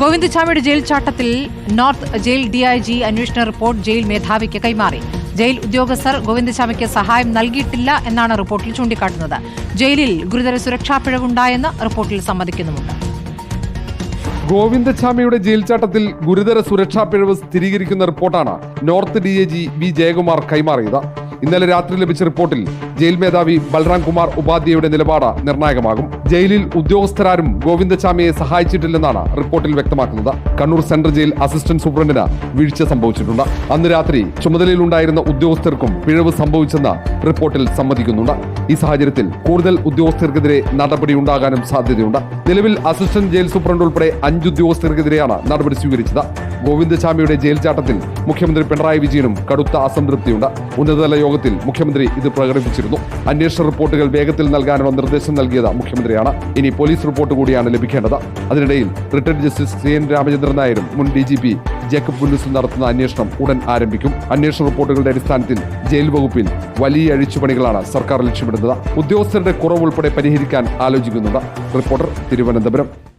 ഗോവിന്ദചാമിയുടെ jail ചാട്ടത്തിൽ north jail DIG അന്വേഷണ report jail മേധാവിക്ക് കൈമാറി. ജയിൽ ഉദ്യോഗസ്ഥർ ഗോവിന്ദചാമിക്ക് സഹായം നൽകിയിട്ടില്ല എന്നാണ് റിപ്പോർട്ടിൽ ചൂണ്ടിക്കാട്ടുന്നത്. ജയിലിൽ ഗുരുതര സുരക്ഷാ പിഴവുണ്ടായെന്ന് റിപ്പോർട്ടിൽ സമ്മതിക്കുന്നുമുണ്ട്. ജയിൽ ചാട്ടത്തിൽ ഗുരുതര സുരക്ഷാ പിഴവ് സ്ഥിരീകരിക്കുന്ന റിപ്പോർട്ടാണ് north D G V Jayakumar കൈമാറിയത്. ഇന്നലെ രാത്രി ലഭിച്ച റിപ്പോർട്ടിൽ ജയിൽ മേധാവി ബൽറാം കുമാർ ഉപാധ്യായയുടെ നിലപാട് നിർണായകമാകും. ജയിലിൽ ഉദ്യോഗസ്ഥരാരും ഗോവിന്ദചാമിയെ സഹായിച്ചിട്ടില്ലെന്നാണ് റിപ്പോർട്ടിൽ വ്യക്തമാക്കുന്നത്. കണ്ണൂർ സെൻട്രൽ ജയിൽ അസിസ്റ്റന്റ് സൂപ്രണ്ടിന് വീഴ്ച സംഭവിച്ചിട്ടുണ്ട്. അന്ന് രാത്രി ചുമതലയിലുണ്ടായിരുന്ന ഉദ്യോഗസ്ഥർക്കും പിഴവ് സംഭവിച്ചെന്ന് റിപ്പോർട്ടിൽ സമ്മതിക്കുന്നുണ്ട്. ഈ സാഹചര്യത്തിൽ കൂടുതൽ ഉദ്യോഗസ്ഥർക്കെതിരെ നടപടി ഉണ്ടാകാനും സാധ്യതയുണ്ട്. നിലവിൽ അസിസ്റ്റന്റ് ജയിൽ സൂപ്രണ്ട് ഉൾപ്പെടെ അഞ്ച് ഉദ്യോഗസ്ഥർക്കെതിരെയാണ് നടപടി സ്വീകരിച്ചത്. ഗോവിന്ദസ്വാമിയുടെ ജയിൽ ചാട്ടത്തിൽ മുഖ്യമന്ത്രി പിണറായി വിജയനും കടുത്ത അസംതൃപ്തിയുണ്ട്. ഉന്നതതല യോഗത്തിൽ മുഖ്യമന്ത്രി ഇത് പ്രകടിപ്പിച്ചിരുന്നു. അന്വേഷണ റിപ്പോർട്ടുകൾ വേഗത്തിൽ നൽകാനുള്ള നിർദ്ദേശം നൽകിയത് മുഖ്യമന്ത്രിയാണ്. ഇനി പോലീസ് റിപ്പോർട്ട് കൂടിയാണ് ലഭിക്കേണ്ടത്. അതിനിടയിൽ retired justice C N Ramachandran നായരും മുൻ ഡി ജി പി ജേക്കബ് പുല്ലുസും നടത്തുന്ന അന്വേഷണം ഉടൻ ആരംഭിക്കും. അന്വേഷണ റിപ്പോർട്ടുകളുടെ അടിസ്ഥാനത്തിൽ ജയിൽ വകുപ്പിൽ വലിയ അഴിച്ചുപണികളാണ് സർക്കാർ ലക്ഷ്യമിടുന്നത്. ഉദ്യോഗസ്ഥരുടെ കുറവുൾപ്പെടെ പരിഹരിക്കാൻ ആലോചിക്കുന്നുണ്ട്. റിപ്പോർട്ടർ തിരുവനന്തപുരം.